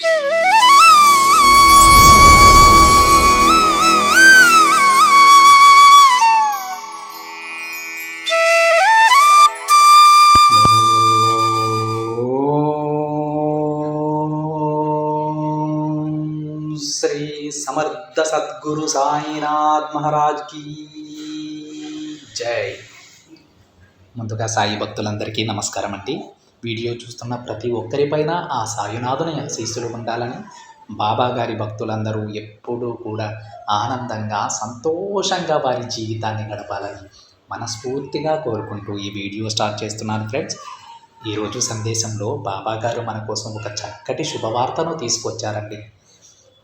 శ్రీ సమర్థ సద్గురు సాయినాథ్ మహారాజ్కి జై. ముందుగా సాయి భక్తులందరికీ నమస్కారం అండి. వీడియో చూస్తున్న ప్రతి ఒక్కరిపైన ఆ సాయునాథుని ఆశీస్సులు ఉండాలని బాబాగారి భక్తులందరూ ఎప్పుడూ కూడా ఆనందంగా సంతోషంగా వారి జీవితాన్ని గడపాలని మనస్ఫూర్తిగా కోరుకుంటూ ఈ వీడియో స్టార్ట్ చేస్తున్నాను ఫ్రెండ్స్. ఈరోజు సందేశంలో బాబాగారు మన కోసం ఒక చక్కటి శుభవార్తను తీసుకొచ్చారండి.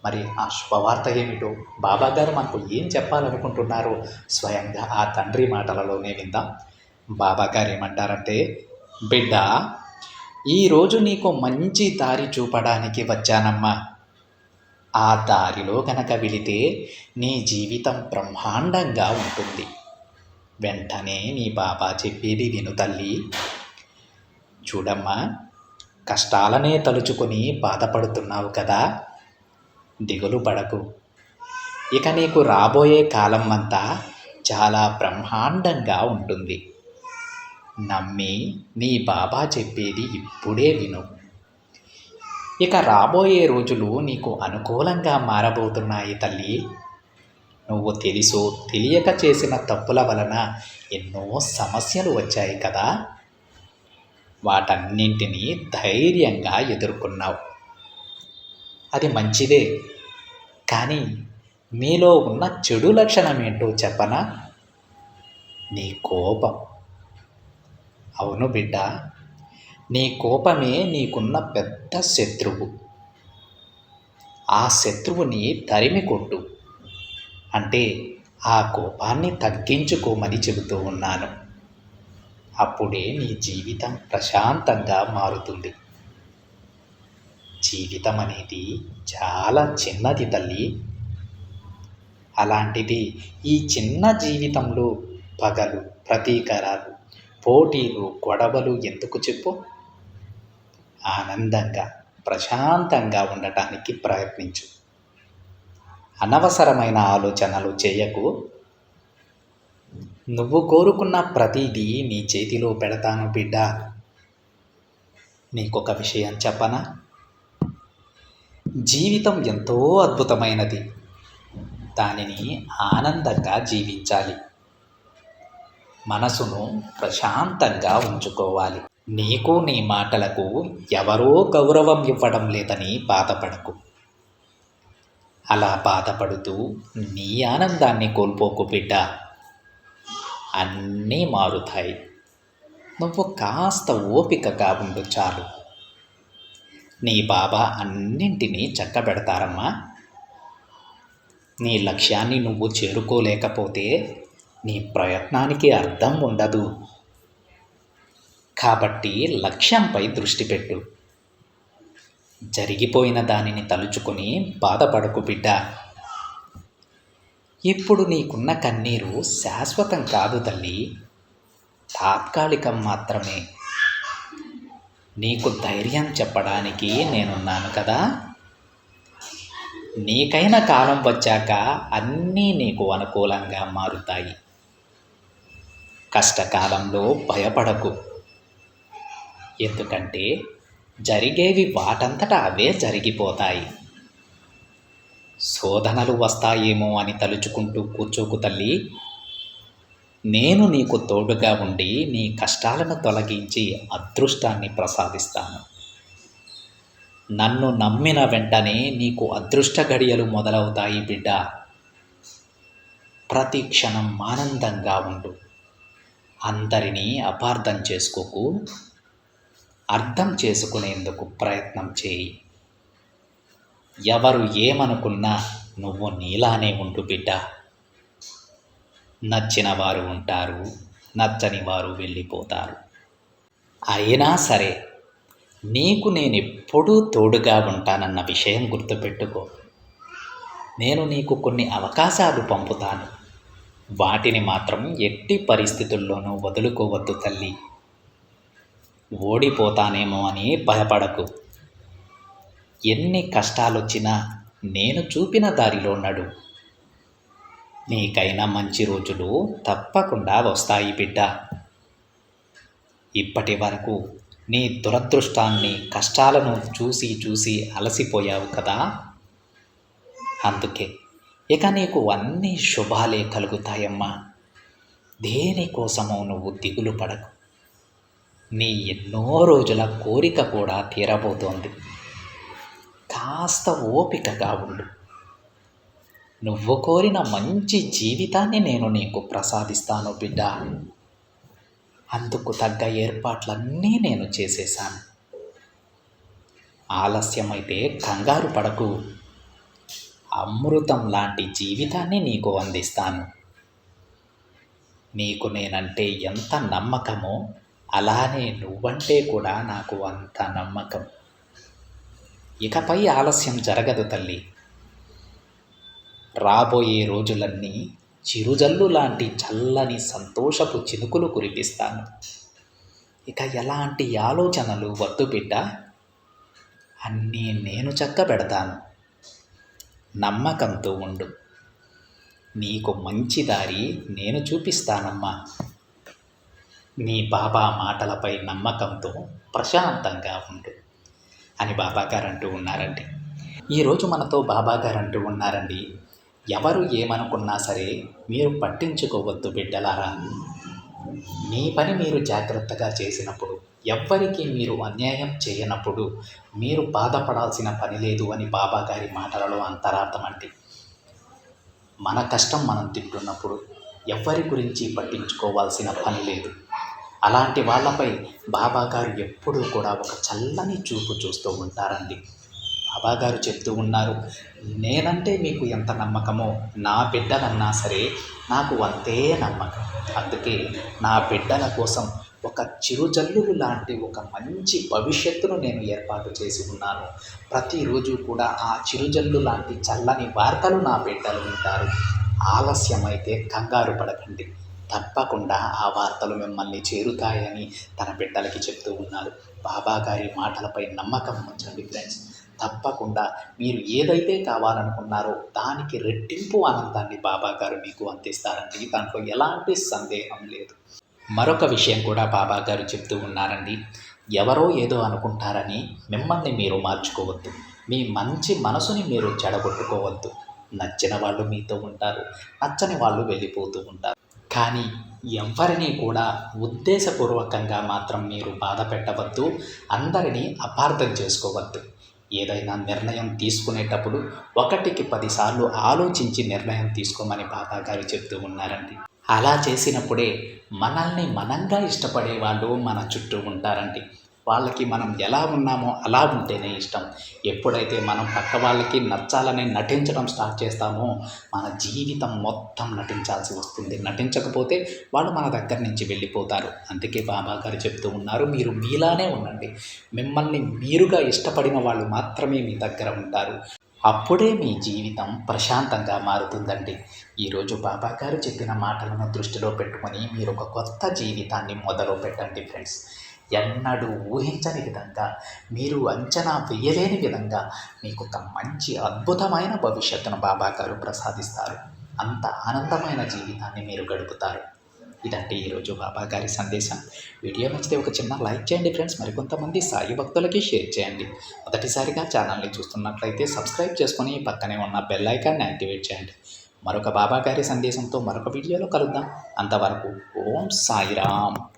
మరి ఆ శుభవార్త ఏమిటో బాబాగారు మనకు ఏం చెప్పాలనుకుంటున్నారో స్వయంగా ఆ తండ్రి మాటలలోనే విందాం. బాబాగారు ఏమంటారంటే బిడ్డ ఈరోజు నీకు మంచి దారి చూపడానికి వచ్చానమ్మా. ఆ దారిలో కనుక వెళితే నీ జీవితం బ్రహ్మాండంగా ఉంటుంది. వెంటనే నీ బాబా చెప్పేది విను తల్లి. చూడమ్మా కష్టాలనే తలుచుకొని బాధపడుతున్నావు కదా. దిగులు పడకు. ఇక నీకు రాబోయే కాలం అంతా చాలా బ్రహ్మాండంగా ఉంటుంది. నమ్మి నీ బాబా చెప్పేది ఇప్పుడే విను. ఇక రాబోయే రోజులు నీకు అనుకూలంగా మారబోతున్నాయి తల్లి. నువ్వు తెలుసు తెలియక చేసిన తప్పుల వలన ఎన్నో సమస్యలు వచ్చాయి కదా. వాటన్నింటినీ ధైర్యంగా ఎదుర్కొన్నావు. అది మంచిదే. కానీ మీలో ఉన్న చెడు లక్షణం ఏంటో చెప్పనా? నీ కోపం. అవును బిడ్డ. నీ కోపమే నీకున్న పెద్ద శత్రువు. ఆ శత్రువుని తరిమి కొట్టు. అంటే ఆ కోపాన్ని తగ్గించుకోమని చెబుతూ ఉన్నాను. అప్పుడే నీ జీవితం ప్రశాంతంగా మారుతుంది. జీవితం అనేది చాలా చిన్నది తల్లి. అలాంటిది ఈ చిన్న జీవితంలో పగలు ప్రతీకారాలు పోటీలు గొడవలు ఎందుకు చెప్పు? ఆనందంగా ప్రశాంతంగా ఉండటానికి ప్రయత్నించు. అనవసరమైన ఆలోచనలు చేయకు. నువ్వు కోరుకున్న ప్రతిదీ నీ చేతిలో పెడతాను బిడ్డ. నీకొక విషయం చెప్పనా? జీవితం ఎంతో అద్భుతమైనది. దానిని ఆనందంగా జీవించాలి. మనసును ప్రశాంతంగా ఉంచుకోవాలి. నీకు నీ మాటలకు ఎవరో గౌరవం ఇవ్వడం లేదని బాధపడకు. అలా బాధపడుతూ నీ ఆనందాన్ని కోల్పోకు బిడ్డ. అన్నీ మారుతాయి. నువ్వు కాస్త ఓపికగా ఉండు చాలు. నీ బాబా అన్నింటినీ చక్కబెడతారమ్మా. నీ లక్ష్యాన్ని నువ్వు చేరుకోలేకపోతే నీ ప్రయత్నానికి అర్థం ఉండదు. కాబట్టి లక్ష్యంపై దృష్టి పెట్టు. జరిగిపోయిన దానిని తలుచుకొని బాధపడకు బిడ్డ. ఇప్పుడు నీకున్న కన్నీరు శాశ్వతం కాదు తల్లి. తాత్కాలికం మాత్రమే. నీకు ధైర్యం చెప్పడానికి నేనున్నాను కదా. నీకైన కాలం వచ్చాక అన్నీ నీకు అనుకూలంగా మారుతాయి. కష్టకాలంలో భయపడకు. ఎందుకంటే జరిగేవి వాటంతట అవే జరిగిపోతాయి. శోధనలు వస్తాయేమో అని తలుచుకుంటూ కూర్చోకు తల్లి. నేను నీకు తోడుగా ఉండి నీ కష్టాలను తొలగించి అదృష్టాన్ని ప్రసాదిస్తాను. నన్ను నమ్మిన వెంటనే నీకు అదృష్ట గడియలు మొదలవుతాయి బిడ్డ. ప్రతి క్షణం ఆనందంగా ఉండు. అందరినీ అపార్థం చేసుకోకు అర్థం చేసుకునేందుకు ప్రయత్నం చేయి. ఎవరు ఏమనుకున్నా నువ్వు నీలానే ఉండు బిడ్డ. నచ్చిన వారు ఉంటారు నచ్చని వారు వెళ్ళిపోతారు. అయినా సరే నీకు నేను ఎప్పుడూ తోడుగా ఉంటానన్న విషయం గుర్తుపెట్టుకో. నేను నీకు కొన్ని అవకాశాలు పంపుతాను. వాటిని మాత్రం ఎట్టి పరిస్థితుల్లోనూ వదులుకోవద్దు తల్లి. ఓడిపోతానేమో అని భయపడకు. ఎన్ని కష్టాలొచ్చినా నేను చూపిన దారిలో నడు. నీకైనా మంచి రోజులు తప్పకుండా వస్తాయి బిడ్డ. ఇప్పటి వరకు నీ దురదృష్టాన్ని కష్టాలను చూసి చూసి అలసిపోయావు కదా? అందుకే ఇక నీకు అన్ని శుభాలే కలుగుతాయమ్మా. దేనికోసమో నువ్వు దిగులు పడకు. నీ ఎన్నో రోజుల కోరిక కూడా తీరబోతోంది. కాస్త ఓపికగా ఉండు. నువ్వు కోరిన మంచి జీవితాన్ని నేను నీకు ప్రసాదిస్తాను బిడ్డ. అందుకు తగ్గ ఏర్పాట్లన్నీ నేను చేసేశాను. ఆలస్యమైతే కంగారు పడకు. అమృతం లాంటి జీవితాన్ని నీకు అందిస్తాను. నీకు నేనంటే ఎంత నమ్మకమో అలానే నువ్వంటే కూడా నాకు అంత నమ్మకం. ఇకపై ఆలస్యం జరగదు తల్లి. రాబోయే రోజులన్నీ చిరుజల్లు లాంటి చల్లని సంతోషపు చినుకులు కురిపిస్తాను. ఇక ఎలాంటి ఆలోచనలు వద్దు బిడ్డ? అన్నీ నేను చక్కబెడతాను. నమ్మకంతో ఉండు. నీకు మంచి దారి నేను చూపిస్తానమ్మా. నీ బాబా మాటలపై నమ్మకంతో ప్రశాంతంగా ఉండు అని బాబాగారు అంటూ ఉన్నారండి ఈరోజు మనతో బాబాగారు అంటూ ఉన్నారండి. ఎవరు ఏమనుకున్నా సరే మీరు పట్టించుకోవద్దు బిడ్డలారా. మీ పని మీరు జాగ్రత్తగా చేసినప్పుడు ఎవ్వరికి మీరు అన్యాయం చేయనప్పుడు మీరు బాధపడాల్సిన పని లేదు అని బాబాగారి మాటలలో అంతరార్థం అంటే. మన కష్టం మనం తింటున్నప్పుడు ఎవ్వరి గురించి పట్టించుకోవాల్సిన పని లేదు. అలాంటి వాళ్ళపై బాబాగారు ఎప్పుడూ కూడా ఒక చల్లని చూపు చూస్తూ ఉంటారండి. బాబాగారు చెప్తూ ఉన్నారు నేనంటే మీకు ఎంత నమ్మకమో నా బిడ్డలన్నా సరే నాకు అంతే నమ్మకం. అందుకే నా బిడ్డల కోసం ఒక చిరుజల్లులు లాంటి ఒక మంచి భవిష్యత్తును నేను ఏర్పాటు చేసి ఉన్నాను. ప్రతిరోజు కూడా ఆ చిరుజల్లు లాంటి చల్లని వార్తలు నా బిడ్డలు వింటారు. ఆలస్యమైతే కంగారు పడకండి. తప్పకుండా ఆ వార్తలు మిమ్మల్ని చేరుతాయని తన బిడ్డలకి చెప్తూ ఉన్నారు. బాబా గారి మాటలపై నమ్మకం ఉంచండి ఫ్రెండ్స్. తప్పకుండా మీరు ఏదైతే కావాలనుకున్నారో దానికి రెట్టింపు ఆనందాన్ని బాబా గారు మీకు అందిస్తారండి దాంట్లో ఎలాంటి సందేహం లేదు. మరొక విషయం కూడా బాబా గారు చెప్తూ ఉన్నారండి. ఎవరో ఏదో అనుకుంటారని మిమ్మల్ని మీరు మార్చుకోవద్దు. మీ మంచి మనసుని మీరు చెడగొట్టుకోవద్దు. నచ్చిన వాళ్ళు మీతో ఉంటారు. నచ్చని వాళ్ళు వెళ్ళిపోతూ ఉంటారు. కానీ ఎవరిని కూడా ఉద్దేశపూర్వకంగా మాత్రం మీరు బాధ పెట్టవద్దు. అందరినీ అపార్థం చేసుకోవద్దు. ఏదైనా నిర్ణయం తీసుకునేటప్పుడు ఒకటికి పదిసార్లు ఆలోచించి నిర్ణయం తీసుకోమని బాబా గారు చెప్తూ ఉన్నారండి. అలా చేసినప్పుడే మనల్ని మనంగా ఇష్టపడే వాళ్ళు మన చుట్టూ ఉంటారండి. వాళ్ళకి మనం ఎలా ఉన్నామో అలా ఉంటేనే ఇష్టం. ఎప్పుడైతే మనం పక్క వాళ్ళకి నచ్చాలని నటించడం స్టార్ట్ చేస్తామో మన జీవితం మొత్తం నటించాల్సి వస్తుంది. నటించకపోతే వాళ్ళు మన దగ్గర నుంచి వెళ్ళిపోతారు. అందుకే బాబా గారు చెప్తూ ఉన్నారు మీరు మీలానే ఉండండి. మిమ్మల్ని మీరుగా ఇష్టపడిన వాళ్ళు మాత్రమే మీ దగ్గర ఉంటారు. అప్పుడే మీ జీవితం ప్రశాంతంగా మారుతుందండి. ఈరోజు బాబా గారు చెప్పిన మాటలను దృష్టిలో పెట్టుకొని మీరు ఒక కొత్త జీవితాన్ని మొదలు పెట్టండి ఫ్రెండ్స్. ఎన్నడూ ఊహించని విధంగా మీరు అంచనా వేయలేని విధంగా మీకు ఒక మంచి అద్భుతమైన భవిష్యత్తును బాబా గారు ప్రసాదిస్తారు. అంత ఆనందమైన జీవితాన్ని మీరు గడుపుతారు. ఇదంటే ఈరోజు బాబా గారి సందేశం. వీడియో నచ్చితే ఒక చిన్న లైక్ చేయండి ఫ్రెండ్స్. మరికొంతమంది సాయి భక్తులకి షేర్ చేయండి. మొదటిసారిగా ఛానల్ని చూస్తున్నట్లయితే సబ్స్క్రైబ్ చేసుకొని పక్కనే ఉన్న బెల్ ఐకాన్ని యాక్టివేట్ చేయండి. మరొక బాబా గారి సందేశంతో మరొక వీడియోలో కలుద్దాం. అంతవరకు ఓం సాయిరామ్.